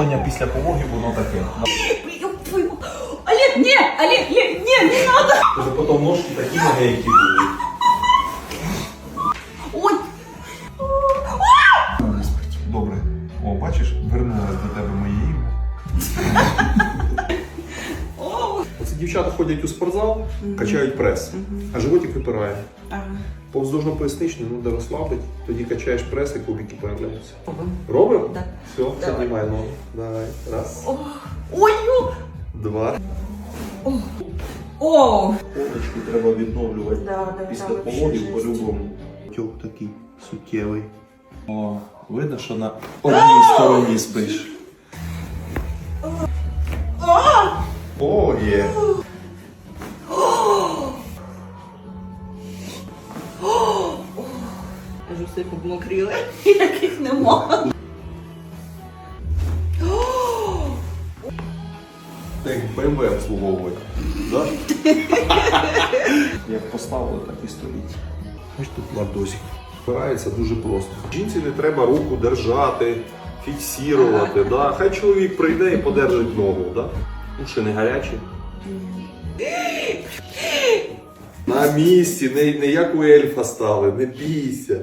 відновлення після пологів, воно таке. Олег, не, Олег, ні, ні, не надо. Тобто потім ножки такі маленькі будуть. Ой. Добре. О, бачиш, вернулась до тебе моє ім'я. Дівчата ходять у спортзал, качають прес, а животик випирає. Ага. Повздовжно поясничний, ну де розслабить, тоді качаєш прес і кубики появляються. Робимо? Да. Все, піднімай ногу. Давай. Раз, Ой, два. О. Полочки треба відновлювати Да, да, після да, пологів по-любому. Тьок такий суттєвий. О, видно, що на одній стороні спиш. Є. Кажу, все помокріли. Яких нема. Як БМВ обслуговувати. Да? Як поставили, так і стоїть. Ось тут лардосик. Впирається дуже просто. Жінці не треба руку держати, фіксувати. Да? Хай чоловік прийде і подержить ногу. Да? Уші не гарячі. На місці, не, не як у ельфа стали, не бійся.